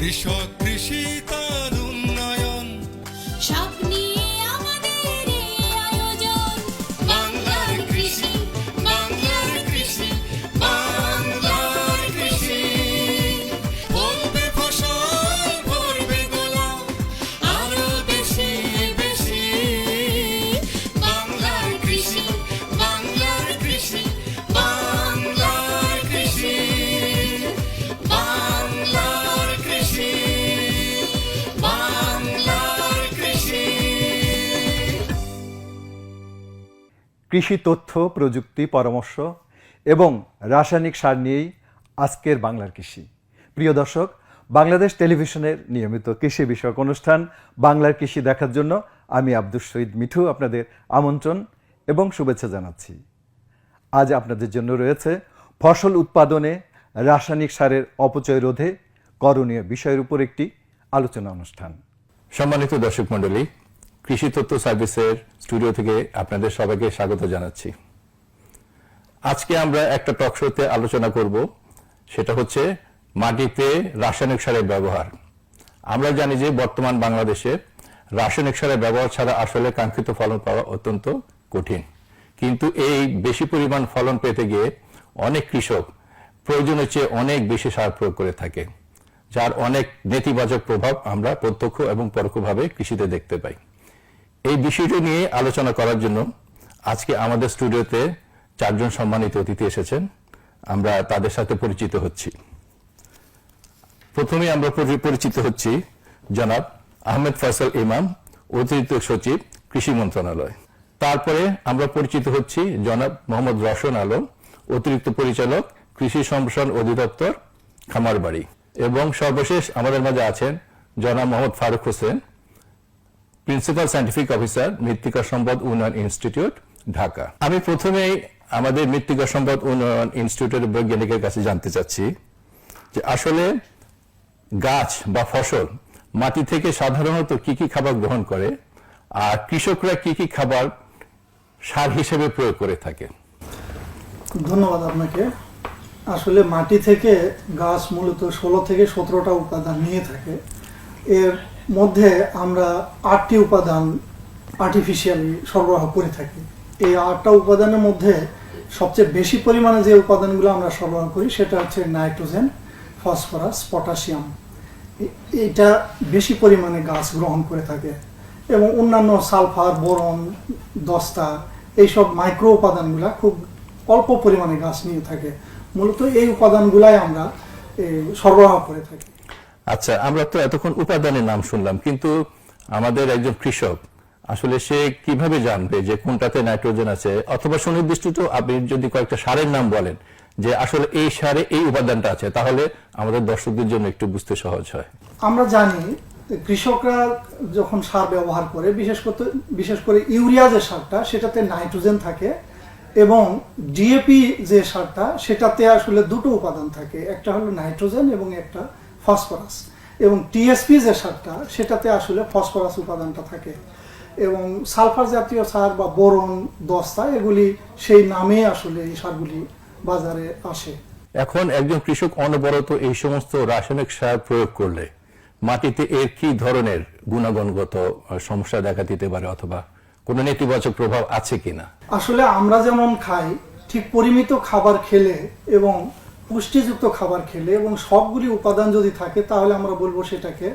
কৃষক কৃষি তার কৃষি তথ্য, প্রযুক্তি, পরামর্শ এবং রাসায়নিক সার নিয়েই আজকের বাংলার কৃষি। প্রিয় দর্শক, বাংলাদেশ টেলিভিশনের নিয়মিত কৃষি বিষয়ক অনুষ্ঠান বাংলার কৃষি দেখার জন্য আমি আব্দুল শহীদ মিঠু আপনাদের আমন্ত্রণ এবং শুভেচ্ছা জানাচ্ছি। আজ আপনাদের জন্য রয়েছে ফসল উৎপাদনে রাসায়নিক সারের অপচয় রোধে করণীয় বিষয়ের উপর একটি আলোচনা অনুষ্ঠান। সম্মানিত দর্শক মন্ডলী কৃষি তথ্য সার্ভিসের স্টুডিও থেকে আপনাদের সবাইকে স্বাগত জানাচ্ছি। আজকে আমরা একটা টক শোতে আলোচনা করব, সেটা হচ্ছে মাটিতে রাসায়নিক সারের ব্যবহার। আমরা জানি যে বর্তমান বাংলাদেশে রাসায়নিক সারের ব্যবহার ছাড়া আসলে কাঙ্ক্ষিত ফলন পাওয়া অত্যন্ত কঠিন। কিন্তু এই বেশি পরিমাণ ফলন পেতে গিয়ে অনেক কৃষক প্রয়োজনের চেয়ে অনেক বেশি সার প্রয়োগ করে থাকে, যার অনেক নেতিবাচক প্রভাব আমরা প্রত্যক্ষ এবং পরোক্ষভাবে কৃষিতে দেখতে পাই। এই বিষয়টি নিয়ে আলোচনা করার জন্য আজকে আমাদের স্টুডিওতে চারজন সম্মানিত অতিথি এসেছেন। আমরা তাদের সাথে পরিচিত হচ্ছি। প্রথমে আমরা পরিচিত হচ্ছি জনাব আহমেদ ফয়সাল ইমাম, অতিরিক্ত সচিব, কৃষি মন্ত্রণালয়। তারপরে আমরা পরিচিত হচ্ছি জনাব মোহাম্মদ রশন আলম, অতিরিক্ত পরিচালক, কৃষি সম্প্রসারণ অধিদপ্তর খামারবাড়ি। এবং সর্বশেষ আমাদের মাঝে আছেন জনাব Mohammad Faruk Hossain principal scientific officer মৃত্তিকা সম্পদ উন্নয়ন ইনস্টিটিউট ঢাকা আমি প্রথমেই আমাদের মৃত্তিকা সম্পদ উন্নয়ন ইনস্টিটিউটের বৈজ্ঞানিকের কাছে জানতে চাচ্ছি যে আসলে গাছ বা ফসল মাটি থেকে সাধারণত কি কি খাবার গ্রহণ করে, আর কৃষকরা কি কি খাবার সার হিসেবে প্রয়োগ করে থাকে? ধন্যবাদ আপনাকে। আসলে মাটি থেকে গাছ মূলত ষোলো থেকে সতেরোটা উপাদান নিয়ে থাকে। এর মধ্যে আমরা আটটি উপাদান আর্টিফিশিয়ালি সরবরাহ করে থাকি। এই আটটা উপাদানের মধ্যে সবচেয়ে বেশি পরিমাণে যে উপাদানগুলো আমরা সরবরাহ করি, সেটা হচ্ছে নাইট্রোজেন, ফসফরাস, পটাশিয়াম। এটা বেশি পরিমাণে গাছ গ্রহণ করে থাকে এবং অন্যান্য সালফার, বোরন, দস্তা এইসব মাইক্রো উপাদানগুলা খুব অল্প পরিমাণে গাছ নিয়ে থাকে। মূলত এই উপাদানগুলাই আমরা সরবরাহ করে থাকি। আচ্ছা আমরা তো এতক্ষণ উপাদানের নাম শুনলাম, কিন্তু আমাদের একজন কৃষক, আসলে সে কীভাবে জানবে যে কোনটাতে নাইট্রোজেন আছে? অথবা সুনির্দিষ্ট আপনি যদি কয়েকটা সারের নাম বলেন, যে আসলে এই সারে এই উপাদানটা আছে, তাহলে আমাদের দর্শকদের জন্য একটু বুঝতে সহজ হয়। আমরা জানি কৃষকরা যখন সার ব্যবহার করে, বিশেষ করতে বিশেষ করে ইউরিয়া যে সারটা, সেটাতে নাইট্রোজেন থাকে এবং ডিএপি যে সারটা, সেটাতে আসলে দুটো উপাদান থাকে, একটা হলো নাইট্রোজেন এবং একটা ফসফরাস। এবং টিএসপি যে সারটা সেটাতে আসলে ফসফরাস উপাদানটা থাকে। এবং সালফার জাতীয় সার বা বোরন দস্তা এগুলি সেই নামে আসলে এই সারগুলি বাজারে আসে। এখন একজন কৃষক অনবরত এই সমস্ত রাসায়নিক সার প্রয়োগ করলে মাটিতে এর কি ধরনের গুণাগুণগত সমস্যা দেখা দিতে পারে অথবা কোনো নেতিবাচক প্রভাব আছে কিনা? আসলে আমরা যেমন খাই ঠিক পরিমিত খাবার খেলে এবং পুষ্টিযুক্ত খাবার খেলে এবং সবগুলি উপাদান যদি থাকে, তাহলে আমরা বলব সেটাকে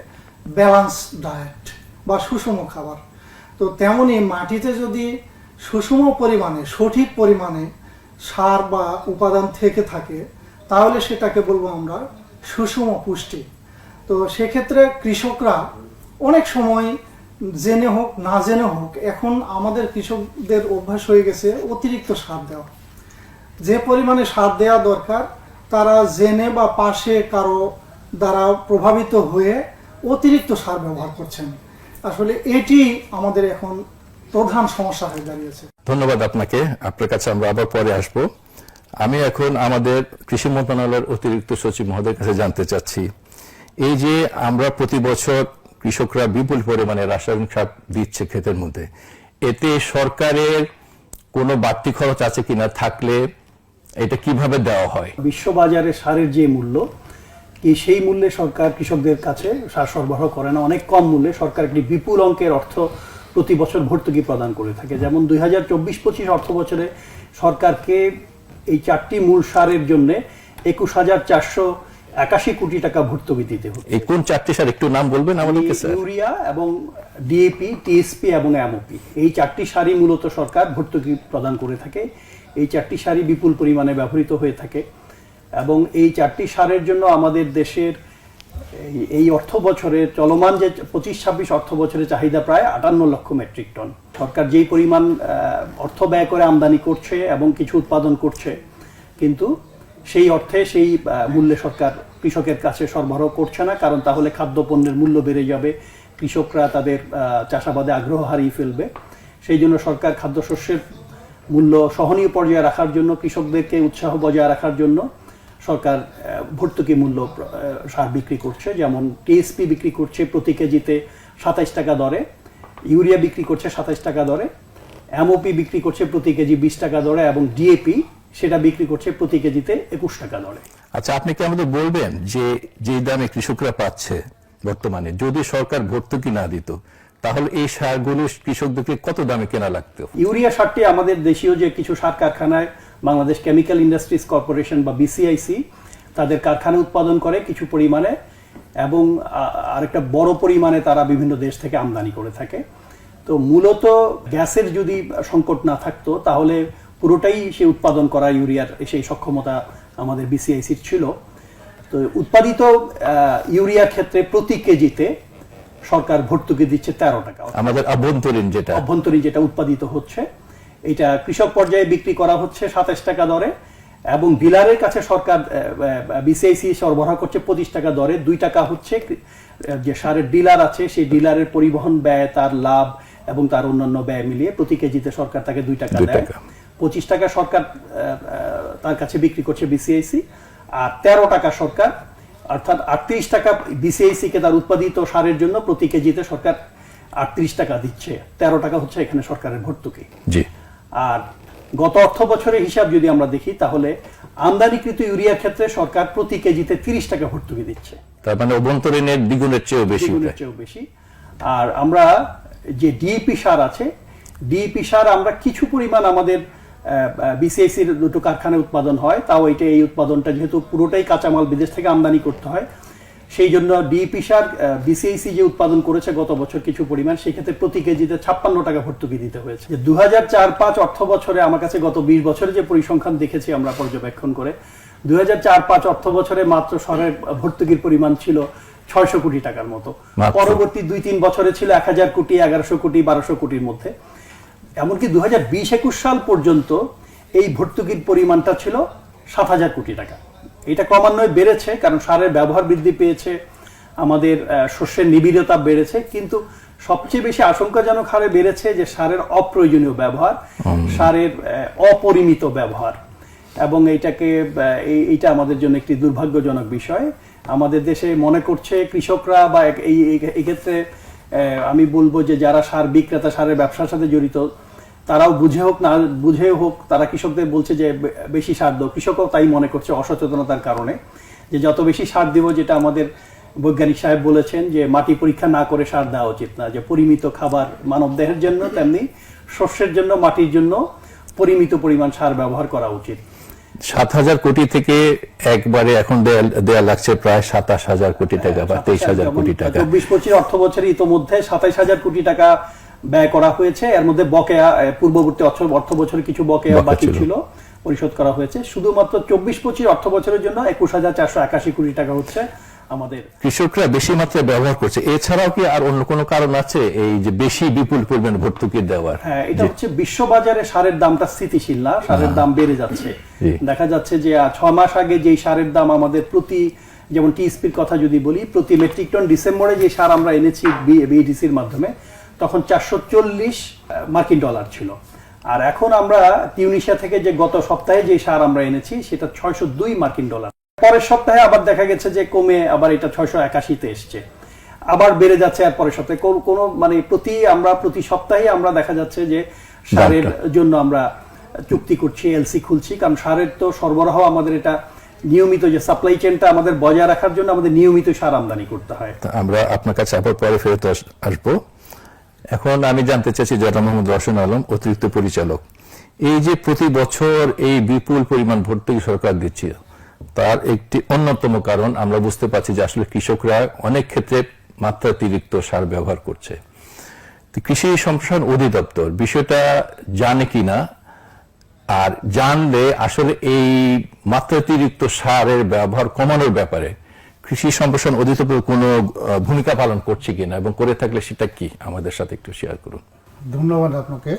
ব্যালান্স ডায়েট বা সুষম খাবার। তো তেমনি মাটিতে যদি সুষম পরিমাণে, সঠিক পরিমাণে সার বা উপাদান থেকে থাকে, তাহলে সেটাকে বলব আমরা সুষম পুষ্টি। তো সেক্ষেত্রে কৃষকরা অনেক সময় জেনে হোক, না জেনে হোক, এখন আমাদের কৃষকদের অভ্যাস হয়ে গেছে অতিরিক্ত সার দেওয়া। যে পরিমাণে সার দেওয়া দরকার তারা জেনে বা পাশে কারও দ্বারা প্রভাবিত হয়ে অতিরিক্ত সার ব্যবহার করছেন। আসলে এটি আমাদের এখন প্রধান সমস্যা হয়ে দাঁড়িয়েছে। ধন্যবাদ আপনাকে। আপনার কাছে আমরা আবার পরে আসব। আমি এখন আমাদের কৃষি মন্ত্রণালয়ের অতিরিক্ত সচিব মহোদয়ের কাছে জানতে চাচ্ছি। এই যে আমরা প্রতি বছর কৃষকরা বিপুল পরিমাণে রাসায়নিক সার দিচ্ছে ক্ষেতের মধ্যে, এতে সরকারের কোনো বাড়তি খরচ আছে কিনা থাকলে এটা কীভাবে দেওয়া হয়? বিশ্ববাজারে সারের যে মূল্য সেই মূল্যে সরকার কৃষকদের কাছে সার সরবরাহ করে না। অনেক কম মূল্যে সরকার একটি বিপুল অঙ্কের অর্থ প্রতি বছর ভর্তুকি প্রদান করে থাকে। যেমন দুই হাজার চব্বিশ পঁচিশ অর্থ বছরে সরকারকে এই চারটি মূল সারের জন্য একুশ হাজার চারশো একাশি কোটি টাকা ভর্তুকি দিতে হবে এই কোন চারটি সার একটু নাম বলবেন আমাদেরকে ইউরিয়া এবং ডিএপি টিএসপি এবং এমওপি। এই চারটি সারই মূলত সরকার ভর্তুকি প্রদান করে থাকে। এই চারটি সারই বিপুল পরিমাণে ব্যবহৃত হয়ে থাকে এবং এই চারটি সারের জন্য আমাদের দেশের এই- অর্থ বছরে চলমান যে পঁচিশ ছাব্বিশ অর্থ বছরের চাহিদা প্রায় আটান্ন লক্ষ মেট্রিক টন। সরকার যেই পরিমাণ অর্থ ব্যয় করে আমদানি করছে এবং কিছু উৎপাদন করছে, কিন্তু সেই অর্থে সেই মূল্যে সরকার কৃষকের কাছে সরবরাহ করছে না, কারণ তাহলে খাদ্যপণ্যের মূল্য বেড়ে যাবে, কৃষকরা তাদের চাষাবাদে আগ্রহ হারিয়ে ফেলবে। সেই জন্য সরকার খাদ্যশস্যের মূল্য সহনীয় পর্যায়ে রাখার জন্য, কৃষকদেরকে উৎসাহ বজায় রাখার জন্য সরকার ভর্তুকি মূল্য সার বিক্রি করছে। যেমন টিএসপি বিক্রি করছে প্রতি কেজিতে সাতাইশ টাকা দরে, ইউরিয়া বিক্রি করছে সাতাইশ টাকা দরে এমওপি বিক্রি করছে প্রতি কেজি বিশ টাকা দরে এবং ডিএপি সেটা বিক্রি করছে প্রতি কেজিতে একুশ টাকা দরে। আচ্ছা আপনি কি আমাদের বলবেন যে যে দামে কৃষকরা পাচ্ছে বর্তমানে? যদি সরকার ভর্তুকি না দিত তাহলে এই সারগুলো কৃষকদেরকে কত দামে কেনা লাগতো? ইউরিয়া সারটি আমাদের দেশীয় যে কিছু সার কারখানায় বাংলাদেশ কেমিক্যাল ইন্ডাস্ট্রিজ কর্পোরেশন বা বিসিআইসি তাদের কারখানা উৎপাদন করে কিছু পরিমাণে এবং আরেকটা বড় পরিমাণে তারা বিভিন্ন দেশ থেকে আমদানি করে থাকে। তো মূলত গ্যাসের যদি সংকট না থাকতো, তাহলে পুরোটাই সে উৎপাদন করা ইউরিয়ার সেই সক্ষমতা আমাদের বিসিআইসির ছিল। তো উৎপাদিত ইউরিয়া ক্ষেত্রে প্রতি কেজিতে সরকার ভর্তুকি দিচ্ছে তেরো টাকা। আমাদের আভ্যন্তরীণ যেটা। অভ্যন্তরীণ যেটা উৎপাদিত হচ্ছে এটা কৃষক পর্যায়ে বিক্রি করা হচ্ছে সাতাশ টাকা দরে এবং ডিলারের কাছে সরকার বিসিআইসি সরবরাহ করছে পঁচিশ টাকা দরে। দুই টাকা হচ্ছে যে সারের ডিলার আছে সেই ডিলারের পরিবহন ব্যয় তার লাভ এবং তার অন্যান্য ব্যয় মিলিয়ে প্রতি কেজিতে সরকার তাকে দুই টাকা দেয়। পঁচিশ টাকা সরকার তার কাছে বিক্রি করছে বিসিআইসি আর তেরো টাকা সরকার অর্থাৎ আটত্রিশ টাকা বিসিআইসি কে তার উৎপাদিত সারের জন্য প্রতি কেজিতে সরকার আটত্রিশ টাকা দিচ্ছে। তেরো টাকা হচ্ছে এখানে সরকারের ভর্তুকি। জি। আর গত অর্থ বছরের হিসাব যদি আমরা দেখি তাহলে আমদানিকৃত ইউরিয়ার ক্ষেত্রে সরকার প্রতি কেজিতে তিরিশ টাকা ভর্তুকি দিচ্ছে। তার মানে অভ্যন্তরীণের দ্বিগুণের চেয়েও বেশি দ্বিগুণের চেয়েও বেশি। আর আমরা যে ডিএপি সার আছে ডিপি সার আমরা কিছু পরিমাণ আমাদের বিসিআইসির দুটো কারখানায় উৎপাদন হয় তাও এটা এই উৎপাদনটা যেহেতু পুরোটাই কাঁচামাল বিদেশ থেকে আমদানি করতে হয় সেই জন্য ডিএপি সার বিসিআইসি যে উৎপাদন করেছে গত বছর কিছু পরিমাণ সেক্ষেত্রে প্রতি কেজিতে ছাপ্পান্ন টাকা ভর্তুকি দিতে হয়েছে। দু হাজার চার পাঁচ অর্থ বছরে আমার কাছে গত বিশ বছরে যে পরিসংখ্যান দেখেছি আমরা পর্যবেক্ষণ করে দু হাজার চার পাঁচ অর্থ বছরে মাত্র সরের ভর্তুকির পরিমাণ ছিল ছয়শো কোটি টাকার মতো। পরবর্তী দুই তিন বছরে ছিল এক হাজার কোটি এগারোশো কোটি বারোশো কোটির মধ্যে। এমনকি দু হাজার বিশ একুশ সাল পর্যন্ত এই ভর্তুকির পরিমাণটা ছিল সাত হাজার কোটি টাকা। এটা ক্রমান্বয়ে বেড়েছে কারণ সারের ব্যবহার বৃদ্ধি পেয়েছে আমাদের শস্যের নিবিড়তা বেড়েছে কিন্তু সবচেয়ে বেশি আশঙ্কাজনক হারে বেড়েছে যে সারের অপ্রয়োজনীয় ব্যবহার সারের অপরিমিত ব্যবহার। এবং এইটাকে এইটা আমাদের জন্য একটি দুর্ভাগ্যজনক বিষয়। আমাদের দেশে মনে করছে কৃষকরা বা এই ক্ষেত্রে আমি বলব যে যারা সার বিক্রেতা, সারের ব্যবসার সাথে জড়িত, তারাও বুঝে হোক না, বুঝে হোক, তারা কৃষকদের বলছে যে বেশি সার দাও। কৃষকও তাই মনে করছে অসচেতনতার কারণে, যে যত বেশি সার দিব, যেটা আমাদের বৈজ্ঞানিক সাহেব বলেছেন যে মাটি পরীক্ষা না করে সার দেওয়া উচিত না, যে পরিমিত খাবার মানব দেহের জন্য তেমনি শস্যের জন্য, মাটির জন্য পরিমিত পরিমাণ সার ব্যবহার করা উচিত। সাত হাজার কোটি থেকে একবারে এখন দেয়া- লাগছে প্রায় সাতাশ হাজার কোটি টাকা বা তেইশ হাজার কোটি টাকা। চব্বিশ পঁচিশ অর্থ বছর ইতোমধ্যে সাতাইশ হাজার কোটি টাকা ব্যয় করা হয়েছে। এর মধ্যে বকেয়া পূর্ববর্তী অর্থ অর্থ বছরে কিছু বকেয়া বাকি ছিল। ছিল পরিশোধ করা হয়েছে। শুধুমাত্র চব্বিশ পঁচিশ অর্থ বছরের জন্য একুশ হাজার চারশো একাশি কোটি টাকা হচ্ছে। আমাদের। কৃষকরা বেশি মাত্রায় ব্যবহার করছে। এছাড়াও কি আর অন্য কোনো কারণ আছে? এই যে বেশি বিপুল পরিমাণ ভর্তুকি দেওয়ার। হ্যাঁ এটা হচ্ছে বিশ্ববাজারে সারের দামটা স্থিতিশীল না সারের দাম বেড়ে যাচ্ছে। দেখা যাচ্ছে যে ছয় মাস আগে যেই সারের দাম আমাদের প্রতি যেমন টিএসপির কথা যদি বলি প্রতি মেট্রিক টন ডিসেম্বরে যে সার আমরা এনেছি বিডিসির মাধ্যমে তখন চারশো চল্লিশ মার্কিন ডলার ছিল। আর এখন আমরা টিউনিশিয়া থেকে যে গত সপ্তাহে যে সার আমরা এনেছি সেটা ছয়শো দুই মার্কিন ডলার। পরের সপ্তাহে আবার দেখা গেছে যে কমে আবার এটা ছয়শো একাশিতে এসছে। আবার বেড়ে যাচ্ছে আর পরের সপ্তাহে। কোন- কোনো মানে প্রতি আমরা প্রতি সপ্তাহে আমরা দেখা যাচ্ছে যে সারের জন্য আমরা চুক্তি করছি এলসি খুলছি। কারণ সারের তো সরবরাহ আমাদের এটা নিয়মিত যে সাপ্লাই চেনটা আমাদের বজায় রাখার জন্য আমাদের নিয়মিত সার আমদানি করতে হয়। আমরা আপনার কাছে আবার পরে ফেরত আসব। এখন আমি জানতে চাইছি জনাব মোহাম্মদ রশন আলম অতিরিক্ত পরিচালক। এই যে প্রতি বছর এই বিপুল পরিমাণ ভর্তুকি সরকার দিচ্ছে তার একটি অন্যতম কারণ আমরা বুঝতে পারছি যে আসলে কৃষকরা অনেক ক্ষেত্রে মাত্রাতিরিক্ত সার ব্যবহার করছে। কৃষি সম্প্রসারণ অধিদপ্তর বিষয়টা জানে কিনা আর জানলে আসলে এই মাত্রাতিরিক্ত সারের ব্যবহার কমানোর ব্যাপারে কৃষি সম্প্রসারণ অধিদপ্তর কোনো ভূমিকা পালন করছে কিনা এবং করে থাকলে সেটা কি? আমাদের সাথে একটু শেয়ার করুন। ধন্যবাদ আপনাকে।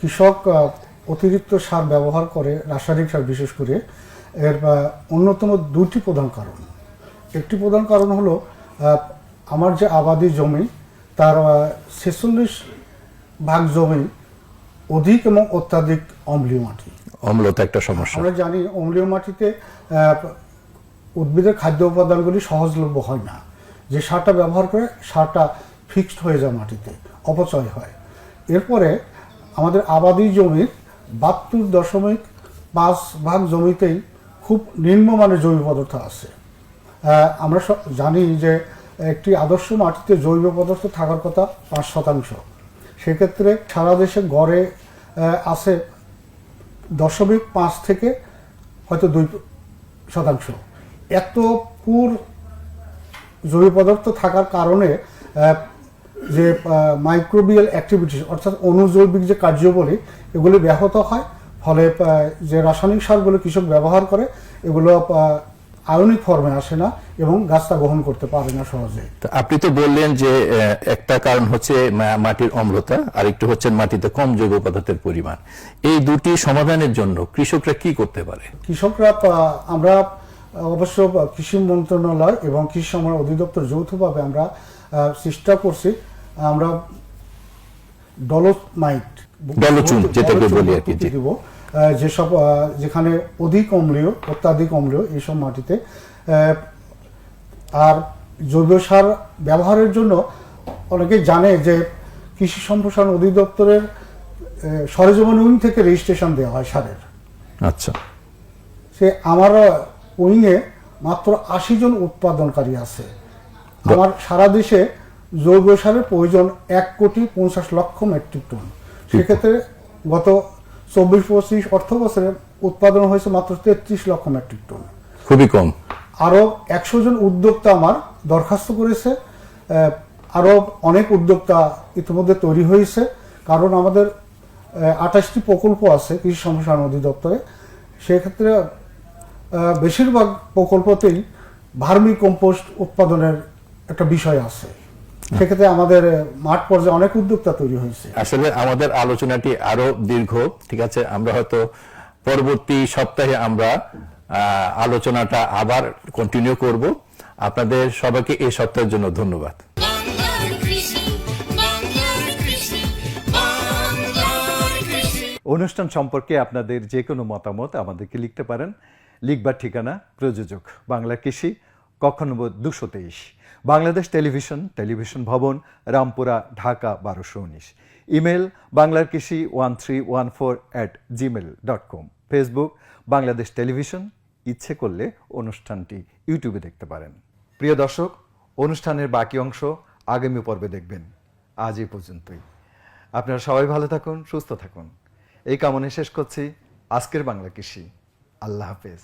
কৃষক অতিরিক্ত সার ব্যবহার করে রাসায়নিক সার বিশেষ করে এর অন্যতম দুটি প্রধান কারণ। একটি প্রধান কারণ হলো আমার যে আবাদি জমি তার ছেচল্লিশ ভাগ জমি অধিক এবং অত্যাধিক অম্লীয় মাটি। অম্লতা একটা সমস্যা। আমরা জানি অম্লীয় মাটিতে উদ্ভিদের খাদ্য উপাদানগুলি সহজলভ্য হয় না। যে সারটা ব্যবহার করে সারটা ফিক্সড হয়ে যায় মাটিতে অপচয় হয়। এরপরে আমাদের আবাদি জমির বাহাত্তর দশমিক পাঁচ ভাগ জমিতেই খুব নিম্নমানের জৈব পদার্থ আছে। আমরা জানি যে একটি আদর্শ মাটিতে জৈব পদার্থ থাকার কথা পাঁচ শতাংশ। সেক্ষেত্রে সারা দেশে গড়ে আছে দশমিক পাঁচ থেকে হয়তো দুই শতাংশ। এত পুর জৈব পদার্থ থাকার কারণে যে মাইক্রোবিয়াল অ্যাক্টিভিটিস অর্থাৎ অনুজৈবিক যে কার্যবলী এগুলি ব্যাহত হয়। ফলে যে রাসায়নিক সারগুলো কৃষক ব্যবহার করে এগুলো আয়নিক ফর্মে আসে না এবং গাছটা গ্রহণ করতে পারে না সহজে। আপনি তো বললেন যে একটা কারণ হচ্ছে মাটির অম্লতা আর একটু হচ্ছে মাটিতে কম জৈব পদার্থের পরিমাণ। এই দুটি সমাধানের জন্য কৃষকরা কি করতে পারে? কৃষকরা আমরা অবশ্য কৃষি মন্ত্রণালয় এবং কৃষি সময় অধিদপ্তর যৌথভাবে আমরা চেষ্টা করছি আমরা ডলোমাইট ডলোচুন, যেটাকে বলি আর কি। দিব যেসব যেখানে অধিক অম্লীয় অত্যাধিক অম্লীয় এইসব মাটিতে আর জৈব সার ব্যবহারের জন্য অনেকে জানে যে কৃষি সম্প্রসারণ অধিদপ্তরের সরেজমিন উইং থেকে রেজিস্ট্রেশন দেওয়া হয় সারের। আচ্ছা। সে আমার উইংয়ে মাত্র আশি জন উৎপাদনকারী আছে। আমার সারা দেশে জৈব সারের প্রয়োজন এক কোটি পঞ্চাশ লক্ষ মেট্রিক টন। সেক্ষেত্রে গত চব্বিশ পঁচিশ অর্থ বছরে উৎপাদন হয়েছে মাত্র তেত্রিশ লক্ষ মেট্রিক টন। খুবই কম। আরও একশো জন উদ্যোক্তা আমার দরখাস্ত করেছে আরও অনেক উদ্যোক্তা ইতিমধ্যে তৈরি হয়েছে কারণ আমাদের আঠাশটি প্রকল্প আছে কৃষি সম্প্রসারণ অধিদপ্তরে। সেক্ষেত্রে বেশিরভাগ প্রকল্পতেই ভার্মি কম্পোস্ট উৎপাদনের একটা বিষয় আছে। সেক্ষেত্রে আমাদের মাঠ পর্যায়ে অনেক উদ্যোক্তা তৈরি হয়েছে। আসলে আমাদের আলোচনাটি আরও দীর্ঘ ঠিক আছে? আমরা হয়তো পরবর্তী সপ্তাহে আমরা আহ, আলোচনাটা আবার কন্টিনিউ করব। আপনাদের সবাইকে এই সপ্তাহের জন্য ধন্যবাদ। অনুষ্ঠান সম্পর্কে আপনাদের যে কোনো মতামত আমাদেরকে লিখতে পারেন। লিখবার ঠিকানা প্রযোজক বাংলা কৃষি নম্বর দুশো তেইশ। বাংলাদেশ টেলিভিশন টেলিভিশন ভবন, রামপুরা, ঢাকা, বারোশো উনিশ। ইমেল বাংলার কৃষি one three one four at gmail dot com facebook, Bangladesh television, ইচ্ছে করলে অনুষ্ঠানটি ইউটিউবে দেখতে পারেন। প্রিয় দর্শক, অনুষ্ঠানের বাকি অংশ আগামী পর্বে দেখবেন। আজ এই পর্যন্তই। আপনারা সবাই ভালো থাকুন, সুস্থ থাকুন। এই কামনে শেষ করছি। আজকের বাংলা কৃষি আল্লাহ হাফেজ।